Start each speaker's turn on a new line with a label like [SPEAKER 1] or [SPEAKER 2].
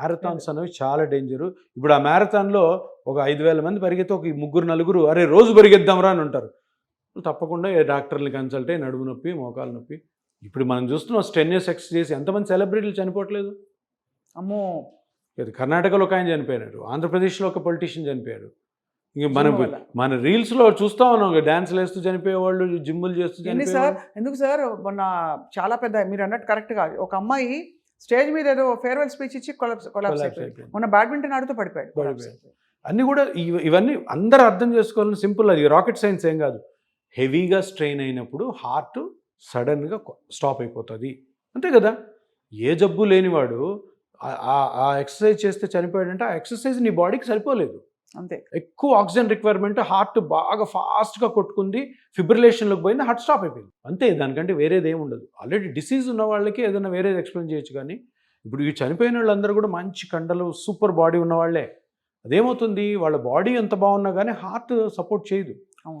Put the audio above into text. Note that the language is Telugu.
[SPEAKER 1] మ్యారథాన్స్ అనేవి చాలా డేంజరు. ఇప్పుడు ఆ మ్యారథాన్లో ఒక ఐదు వేల మంది పరిగెత్తే ఒక ముగ్గురు నలుగురు అరే రోజు పరిగెద్దాంరా అని ఉంటారు. తప్పకుండా ఏ డాక్టర్ని కన్సల్ట్ అయ్యి నడుము నొప్పి మోకాలు నొప్పి. ఇప్పుడు మనం చూస్తున్నాం స్టెన్యస్ ఎక్స్ చేసి ఎంతమంది సెలబ్రిటీలు చనిపోవట్లేదు?
[SPEAKER 2] అమ్మో!
[SPEAKER 1] ఇది కర్ణాటకలో ఒక ఆయన చనిపోయారు ఆంధ్రప్రదేశ్లో ఒక పొలిటీషియన్ చనిపోయారు ఇంక మనం. మన రీల్స్లో చూస్తా ఉన్నాం డాన్స్లు వేస్తూ చనిపోయేవాళ్ళు జిమ్ములు చేస్తూ
[SPEAKER 2] సార్? ఎందుకు సార్? మొన్న చాలా పెద్ద మీరు అన్నట్టు కరెక్ట్గా ఒక అమ్మాయి స్టేజ్ మీద ఏదో ఫేర్వెల్ స్పీచ్ ఇచ్చి కొలాప్స్ కొలాప్స్
[SPEAKER 1] Collapse
[SPEAKER 2] అయిపోయింది
[SPEAKER 1] అయిపోయింది.
[SPEAKER 2] మొన్న బ్యాడ్మింటన్ ఆడుతూ పడిపోయాడు.
[SPEAKER 1] అన్నీ కూడా ఇవ- ఇవన్నీ అందరూ అర్థం చేసుకోవాలని సింపుల్ అది. రాకెట్ సైన్స్ ఏం కాదు. హెవీగా స్ట్రెయిన్ అయినప్పుడు హార్ట్ సడన్గా స్టాప్ అయిపోతుంది. అంతే కదా? ఏ జబ్బు లేనివాడు ఆ ఎక్సర్సైజ్ చేస్తే చనిపోయాడంటే ఆ ఎక్సర్సైజ్ నీ బాడీకి సరిపోలేదు.
[SPEAKER 2] అంతే.
[SPEAKER 1] ఎక్కువ ఆక్సిజన్ రిక్వైర్మెంట్ హార్ట్ బాగా ఫాస్ట్గా కొట్టుకుంది ఫిబ్రిలేషన్లోకి పోయింది హార్ట్ స్టాప్ అయిపోయింది. అంతే దానికంటే వేరేది ఏమి ఉండదు. ఆల్రెడీ డిసీజ్ ఉన్న వాళ్ళకి ఏదైనా వేరేది ఎక్స్ప్లెయిన్ చేయొచ్చు కానీ ఇప్పుడు ఈ చనిపోయిన వాళ్ళందరూ కూడా మంచి కండలు సూపర్ బాడీ ఉన్నవాళ్ళే అదేమవుతుంది? వాళ్ళ బాడీ ఎంత బాగున్నా కానీ హార్ట్ సపోర్ట్ చేయదు.